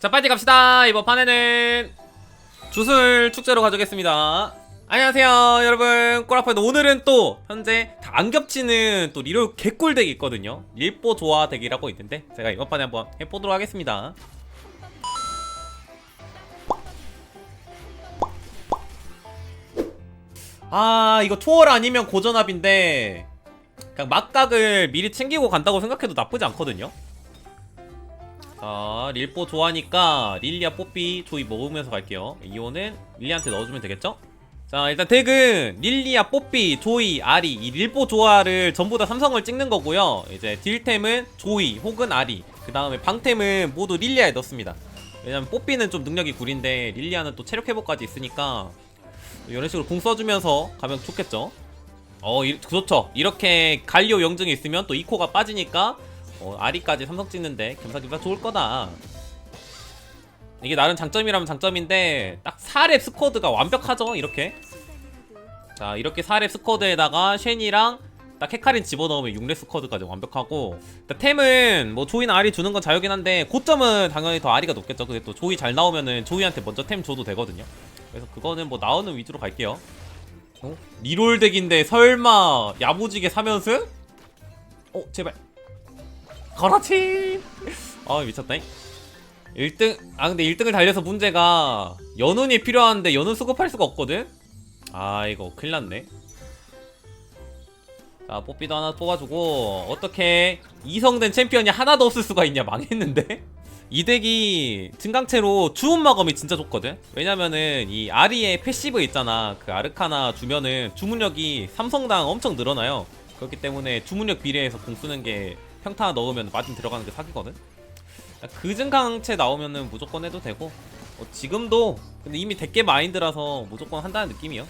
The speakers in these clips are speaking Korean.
자 빨리 갑시다. 이번 판에는 주술 축제로 가져오겠습니다. 안녕하세요 여러분. 꼬라파이드 오늘은 또 현재 다 안 겹치는 또 리롤 개꿀 덱이 있거든요. 릴보 조화 덱이라고 있는데 제가 이번 판에 한번 해보도록 하겠습니다. 아 이거 초월 아니면 고전압인데 그냥 막각을 미리 챙기고 간다고 생각해도 나쁘지 않거든요 자 릴보 좋아하니까 릴리아 뽀삐 조이 먹으면서 갈게요. 이호는 릴리한테 넣어주면 되겠죠? 자 일단 덱은 릴리아 뽀삐 조이 아리 이 릴보 조화를 전부 다 삼성을 찍는 거고요. 이제 딜템은 조이 혹은 아리 그 다음에 방템은 모두 릴리아에 넣습니다. 왜냐면 뽀삐는 좀 능력이 구린데 릴리아는 또 체력 회복까지 있으니까 이런 식으로 궁 써주면서 가면 좋겠죠? 어 이, 좋죠. 이렇게 갈리오 영증이 있으면 또 이코가 빠지니까 어, 아리까지 삼성 찍는데 겸사겸사 좋을 거다. 이게 나름 장점이라면 장점인데 딱 4렙 스쿼드가 완벽하죠 이렇게 자 이렇게 4렙 스쿼드에다가 쉔이랑 딱 헤카린 집어넣으면 6렙 스쿼드까지 완벽하고 일단 템은 뭐 조이나 아리 주는 건 자유긴 한데 고점은 당연히 더 아리가 높겠죠 근데 또 조이 잘 나오면은 조이한테 먼저 템 줘도 되거든요 그래서 그거는 뭐 나오는 위주로 갈게요 어? 리롤 덱인데 설마 야무지게 사면서? 어 제발 그렇지. 아 미쳤다. 1등 아 근데 1등을 달려서 문제가 연운이 필요한데 연운 수급할 수가 없거든? 아 이거 큰일났네. 자 뽀삐도 하나 뽑아주고 어떻게 이성된 챔피언이 하나도 없을 수가 있냐 망했는데? 이 덱이 증강체로 주운 마검이 진짜 좋거든? 왜냐면은 이 아리의 패시브 있잖아. 그 아르카나 주면은 주문력이 삼성당 엄청 늘어나요. 그렇기 때문에 주문력 비례해서 공 쓰는 게 평타 넣으면 마진 들어가는 게 사기거든 그 증강체 나오면은 무조건 해도 되고 어, 지금도 근데 이미 대게 마인드라서 무조건 한다는 느낌이요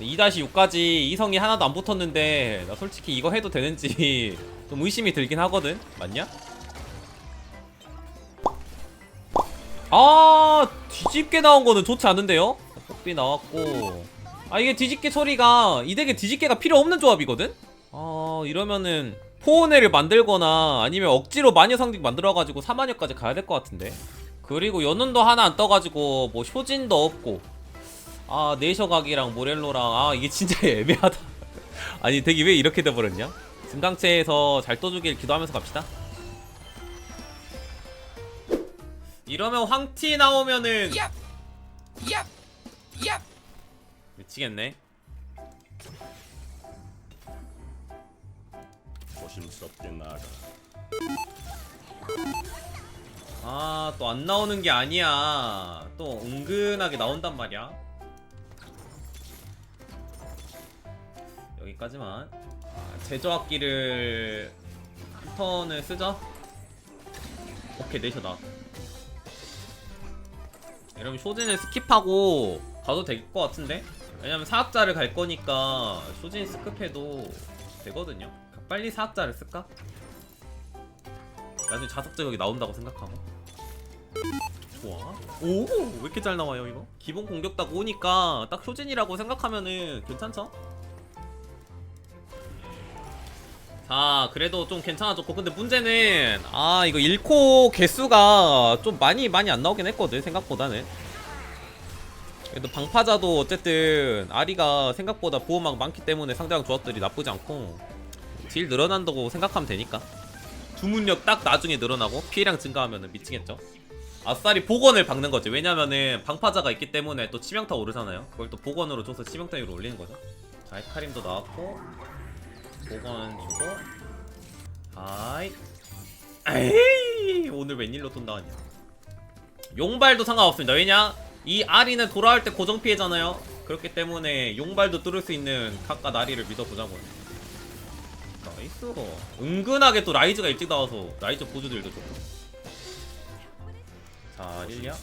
2-6까지 이성이 하나도 안 붙었는데 나 솔직히 이거 해도 되는지 좀 의심이 들긴 하거든 맞냐? 아 뒤집게 나온 거는 좋지 않은데요? 폭비 나왔고 아 이게 뒤집게 처리가 이 덱에 뒤집게가 필요 없는 조합이거든? 아 이러면은 포온회를 만들거나 아니면 억지로 마녀 상징 만들어가지고 사마녀까지 가야 될 것 같은데. 그리고 연운도 하나 안 떠가지고 뭐 효진도 없고. 아 네셔각이랑 모렐로랑 아 이게 진짜 애매하다. 아니 덱이 왜 이렇게 돼버렸냐? 증강체에서 잘 떠주길 기도하면서 갑시다. 이러면 황티 나오면은 미치겠네 조심스럽게 나가. 아 또 안 나오는 게 아니야. 또 은근하게 나온단 말이야. 여기까지만. 아, 제조악기를 한 턴을 쓰자. 오케이 내셔 나 이러면 쇼진을 스킵하고 가도 될 것 같은데? 왜냐면 사학자를 갈 거니까 쇼진 스킵해도 되거든요 빨리 사학자를 쓸까? 나중에 자석제 여기 나온다고 생각하고. 좋아. 오왜 이렇게 잘 나와요 이거? 기본 공격 딱 오니까 딱 효진이라고 생각하면은 괜찮죠? 자 그래도 좀 괜찮아졌고. 근데 문제는 아 이거 1코 개수가 좀 많이 많이 안 나오긴 했거든 생각보다는. 그래도 방파자도 어쨌든 아리가 생각보다 보호막 많기 때문에 상대방 조합들이 나쁘지 않고 딜 늘어난다고 생각하면 되니까. 주문력 딱 나중에 늘어나고 피해량 증가하면 미치겠죠. 아싸리 복원을 박는 거지. 왜냐면은 방파자가 있기 때문에 또 치명타 오르잖아요. 그걸 또 복원으로 줘서 치명타율을 올리는 거죠. 자 헤카림도 나왔고 복원 주고. 아이. 에이 오늘 웬일로 돈 나왔냐. 용발도 상관없습니다. 왜냐? 이 아리는 돌아올 때 고정 피해잖아요. 그렇기 때문에 용발도 뚫을 수 있는 각각 아리를 믿어보자고요 나이스로 은근하게 또 라이즈가 일찍 나와서 라이즈 보조들도 좋고 자 릴리아.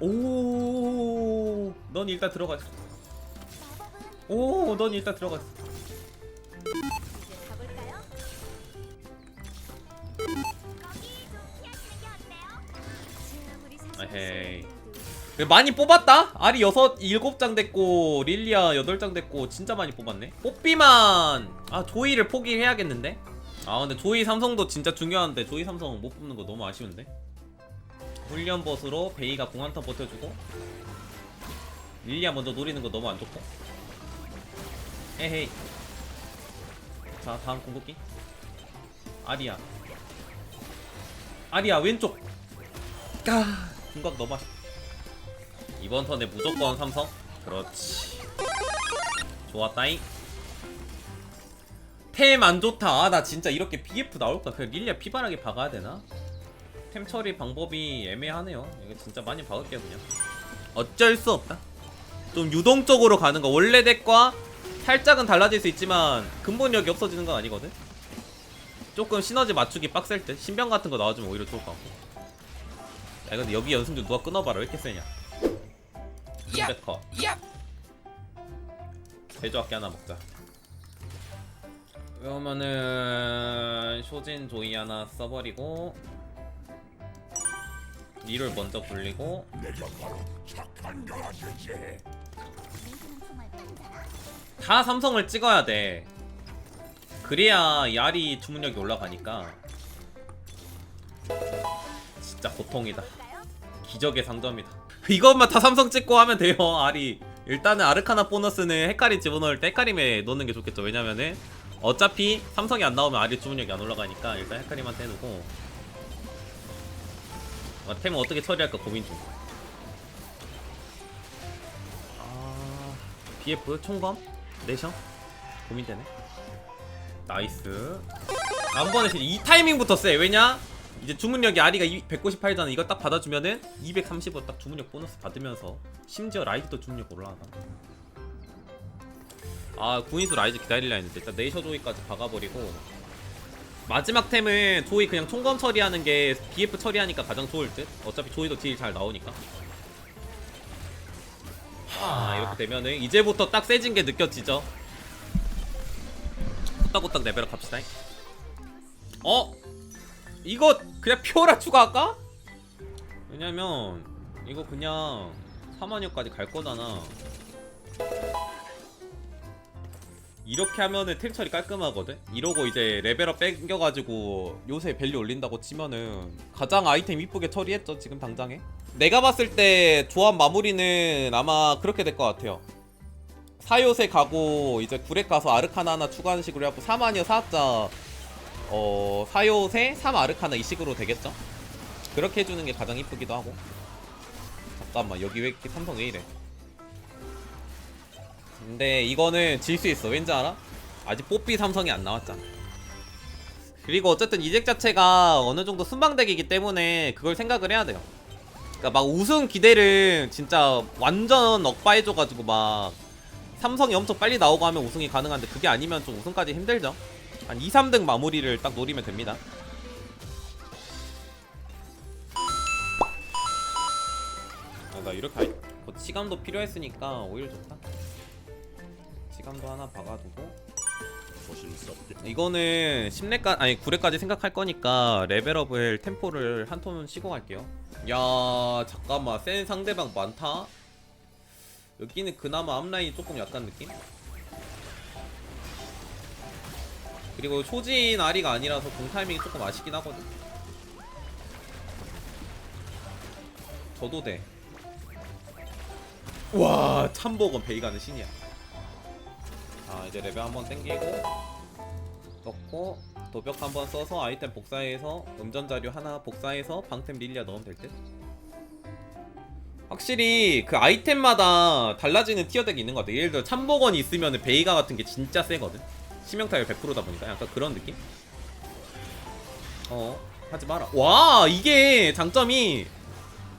오넌 일단 들어가 오넌 일단 들어가 에헤이 많이 뽑았다? 알이 6, 7장 됐고 릴리아 8장 됐고 진짜 많이 뽑았네. 뽀삐만. 아 조이를 포기해야겠는데? 아 근데 조이 삼성도 진짜 중요한데 조이 삼성 못 뽑는 거 너무 아쉬운데? 훈련 버스로 베이가 공한턴 버텨주고 릴리아 먼저 노리는 거 너무 안 좋고. 에헤이. 자 다음 궁극기. 아리아. 아리아 왼쪽. 까 궁각 너무 아쉽 이번 턴에 무조건 삼성? 그렇지. 좋았다잉. 템 안 좋다. 아, 나 진짜 이렇게 BF 나올까 그냥 릴리아 피바라게 박아야 되나? 템 처리 방법이 애매하네요. 이거 진짜 많이 박을게요 그냥. 어쩔 수 없다. 좀 유동적으로 가는 거. 원래 덱과 살짝은 달라질 수 있지만 근본력이 없어지는 건 아니거든? 조금 시너지 맞추기 빡셀 때 신병 같은 거 나와주면 오히려 좋을 것 같고. 야 근데 여기 연승주 누가 끊어봐라. 왜 이렇게 세냐 컴백커. 제조학기 하나 먹자. 그러면은 쇼진 조이 하나 써버리고 니를 먼저 굴리고 다 삼성을 찍어야 돼. 그래야 야리 주문력이 올라가니까. 진짜 고통이다. 기적의 상점이다 이것만 다 삼성 찍고 하면 돼요 아리. 일단은 아르카나 보너스는 헷갈리 집어넣을 때 헷갈림에 넣는 게 좋겠죠. 왜냐면은 어차피 삼성이 안 나오면 아리 주문력이 안 올라가니까 일단 헷갈림한테 해놓고. 아, 템을 어떻게 처리할까 고민 중. 아... BF 총검? 내셔? 고민되네. 나이스. 한 번에 진짜 이 타이밍부터 세. 왜냐? 이제 주문력이 아리가 198잖아. 이거 딱 받아주면은 230으로 딱 주문력 보너스 받으면서 심지어 라이즈도 주문력 올라가다. 아 구인수 라이즈 기다리려 했는데 일단 네이셔 조이까지 박아버리고 마지막 템은 조이 그냥 총검 처리하는 게 BF 처리하니까 가장 좋을 듯. 어차피 조이도 딜 잘 나오니까. 아 이렇게 되면은 이제부터 딱 세진 게 느껴지죠. 후딱후딱 레벨업 갑시다. 어? 이거 그냥 피오라 추가할까? 왜냐면 이거 그냥 3만여까지 갈 거잖아 이렇게 하면은 템 처리 깔끔하거든? 이러고 이제 레벨업 뺏겨가지고 요새 밸류 올린다고 치면은 가장 아이템 이쁘게 처리했죠 지금 당장에 내가 봤을 때 조합 마무리는 아마 그렇게 될 것 같아요 사요새 가고 이제 구렉 가서 아르카나 하나 추가하는 식으로 해갖고 4만이어 사학자 어 사요새 3 아르카나 이 식으로 되겠죠? 그렇게 해주는 게 가장 이쁘기도 하고. 잠깐만 여기 왜 이렇게 삼성 왜 이래? 근데 이거는 질 수 있어. 왠지 알아? 아직 뽀삐 삼성이 안 나왔잖아. 그리고 어쨌든 이덱 자체가 어느 정도 순방덱이기 때문에 그걸 생각을 해야 돼요. 그러니까 막 우승 기대를 진짜 완전 억바해줘가지고 막 삼성이 엄청 빨리 나오고 하면 우승이 가능한데 그게 아니면 좀 우승까지 힘들죠 한 2, 3등 마무리를 딱 노리면 됩니다. 아, 나 이렇게 아이- 곧 시간도 필요했으니까 오히려 좋다. 시간도 하나 박아두고. 이거는 10렙까 아니 9렙까지 생각할 거니까 레벨업을 템포를 한 톤 쉬고 갈게요. 야 잠깐만. 센 상대방 많다? 여기는 그나마 앞라인이 조금 약간 느낌? 그리고 초진 아리가 아니라서 공 타이밍이 조금 아쉽긴 하거든 저도 돼. 와 참복은 베이가는 신이야. 자 이제 레벨 한번 땡기고 넣고 도벽 한번 써서 아이템 복사해서 음전 자료 하나 복사해서 방템 릴리아 넣으면 될 듯. 확실히 그 아이템마다 달라지는 티어덱이 있는 것 같아. 예를 들어 참복원이 있으면 베이가 같은 게 진짜 세거든. 치명타율 100%다 보니까 약간 그런 느낌? 어 하지 마라. 와 이게 장점이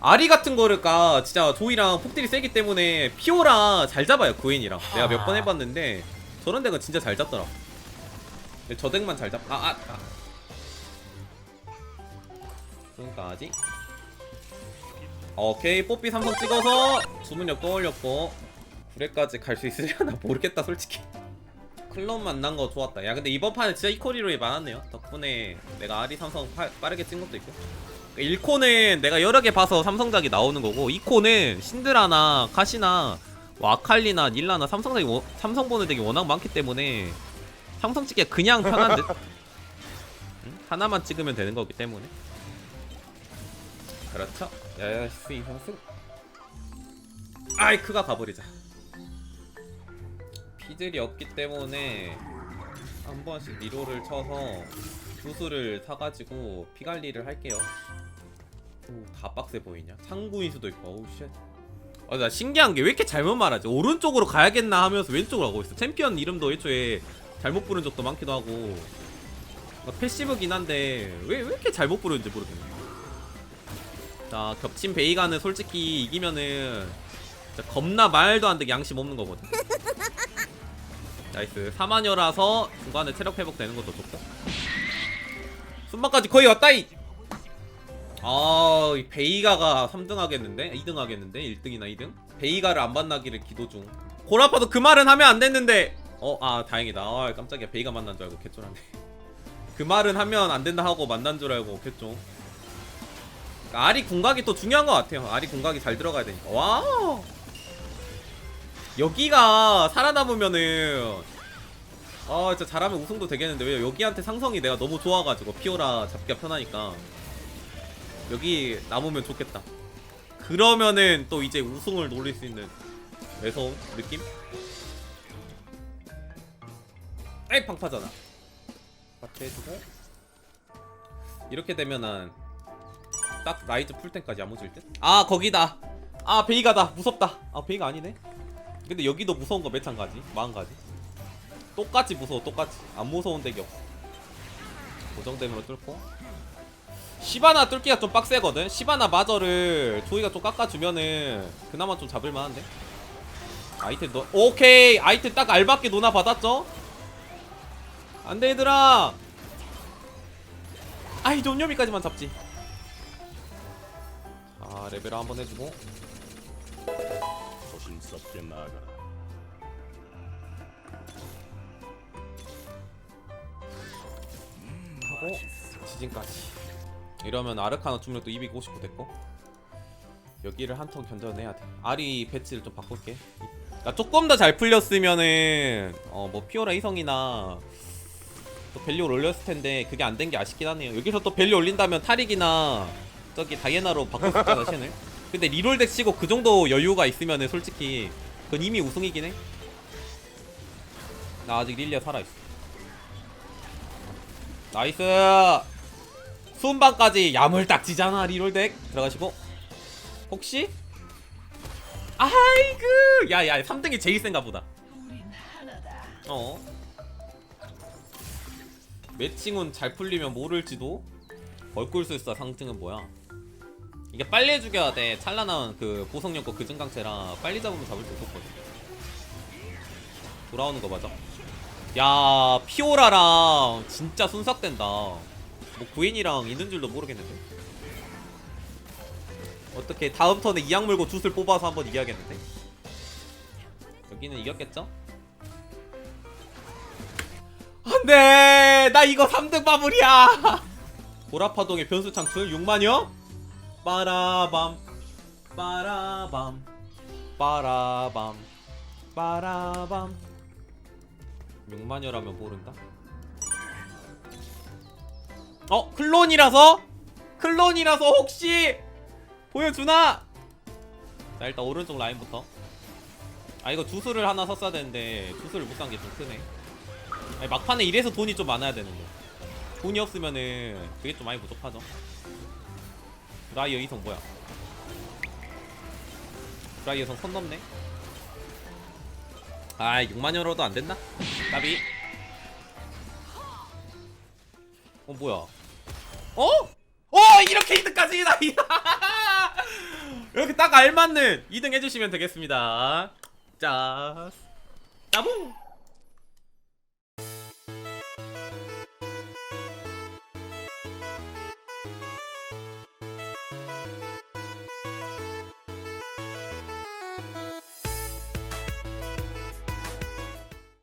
아리 같은 거를까 진짜 조이랑 폭딜이 세기 때문에 피오라 잘 잡아요 구인이랑 내가 몇 번 해봤는데 저런 덱은 진짜 잘 잡더라 저 덱만 잘 잡.. 아 아, 아. 지금까지 오케이 뽀삐 삼성 찍어서 주문력 또 올렸고 9회까지 갈 수 있으려나 모르겠다 솔직히 클럽 만난 거 좋았다. 야 근데 이번 판에 진짜 이코리로이 많았네요. 덕분에 내가 아리 삼성 파- 빠르게 찍은 것도 있고. 1코는 내가 여러 개 봐서 삼성작이 나오는 거고 2코는 신드라나 카시나 뭐 아칼리나 닐라나 삼성작이 워- 삼성 보는 덱이 워낙 많기 때문에 삼성 찍기가 그냥 편한 듯. 하나만 찍으면 되는 거기 때문에. 그렇죠. 야야스 이 선수 아이크가 가버리자 피들이 없기 때문에 한 번씩 리로를 쳐서 주스를 사가지고 피 관리를 할게요 오, 다 빡세 보이냐 상구인 수도 있고 어우 쉣 아, 나 신기한 게 왜 이렇게 잘못 말하지? 오른쪽으로 가야겠나 하면서 왼쪽으로 가고 있어. 챔피언 이름도 애초에 잘못 부른 적도 많기도 하고. 막 패시브긴 한데 왜, 왜 이렇게 잘못 부르는지 모르겠네. 자, 겹친 베이가는 솔직히 이기면은 겁나 말도 안 되게 양심 없는 거거든. 나이스. 사마녀라서 중간에 체력 회복되는 것도 좋고. 순방까지 거의 왔다 이. 아, 이 베이가가 3등 하겠는데? 2등 하겠는데? 1등이나 2등? 베이가를 안 만나기를 기도 중. 고라파도 그 말은 하면 안 됐는데. 어, 아, 다행이다. 아, 깜짝이야. 베이가 만난 줄 알고 개쫄았네. 그 말은 하면 안 된다 하고 만난 줄 알고 개쫄. 아리 궁각이 또 중요한 것 같아요. 아리 궁각이 잘 들어가야 되니까. 와! 여기가 살아남으면은 아 진짜 잘하면 우승도 되겠는데 왜 여기한테 상성이 내가 너무 좋아가지고 피오라 잡기가 편하니까 여기 남으면 좋겠다. 그러면은 또 이제 우승을 노릴 수 있는 매서운 느낌? 에이 방파잖아. 밖에 해주고 이렇게 되면은 딱 라이즈 풀템까지 야무질 듯? 아 거기다. 아 베이가다. 무섭다. 아 베이가 아니네. 근데 여기도 무서운 거 매찬가지. 마흔 가지. 똑같이 무서워 똑같이. 안 무서운 덱이 없어. 고정됨으로 뚫고 시바나 뚫기가 좀 빡세거든. 시바나 마저를 조이가 좀 깎아주면은 그나마 좀 잡을만한데. 아이템 너 오케이 아이템 딱 알맞게 노나 받았죠? 안돼 얘들아. 아이 존요미까지만 잡지. 자 레벨 한번 해주고 조심스럽게 나아가라. 하고 지진까지. 이러면 아르카나 충력도 259 됐고. 여기를 한 턴 견뎌내야 돼. 아리 배치를 좀 바꿀게. 그러니까 조금 더 잘 풀렸으면은 어 뭐 피오라 이성이나 또 밸류 올렸을 텐데 그게 안 된 게 아쉽긴 하네요. 여기서 또 밸류 올린다면 타릭이나 저기 다이애나로 바꿀 수 있잖아 신을 근데 리롤 덱 치고 그 정도 여유가 있으면은 솔직히 그건 이미 우승이긴 해 나 아직 릴리아 살아있어. 나이스! 수은방까지 야물딱지잖아 리롤 덱. 들어가시고. 혹시? 아이그 야야 3등이 제일 센가 보다. 어. 매칭은 잘 풀리면 모를지도. 벌꿀술사 상승은 뭐야 이게 빨리 죽여야 돼. 찬란한 그 보석력과 그 증강체라 빨리 잡으면 잡을 수 없었거든. 돌아오는 거 맞아? 야 피오라랑 진짜 순삭된다. 뭐 구인이랑 있는 줄도 모르겠는데? 어떻게 다음 턴에 이악 물고 jut을 뽑아서 한번 이겨야겠는데? 여기는 이겼겠죠? 안돼! 나 이거 3등 마무리야! 보라파동의 변수 창출 6만여 빠라밤 빠라밤 빠라밤 빠라밤 6만여라면 모른다? 어? 클론이라서? 클론이라서 혹시 보여주나? 자 일단 오른쪽 라인부터 아 이거 주술을 하나 샀어야 되는데 주술을 못 산 게 좀 크네 아니, 막판에 이래서 돈이 좀 많아야 되는데 돈이 없으면은 그게 좀 많이 부족하죠 드 라이어 이성 뭐야? 드라이어 성선 넘네. 아 6만여로도 안 된다? 까비. 어 뭐야? 어? 어 이렇게 2등까지! 나 이렇게 딱 알맞는 2등 해주시면 되겠습니다. 자 따봉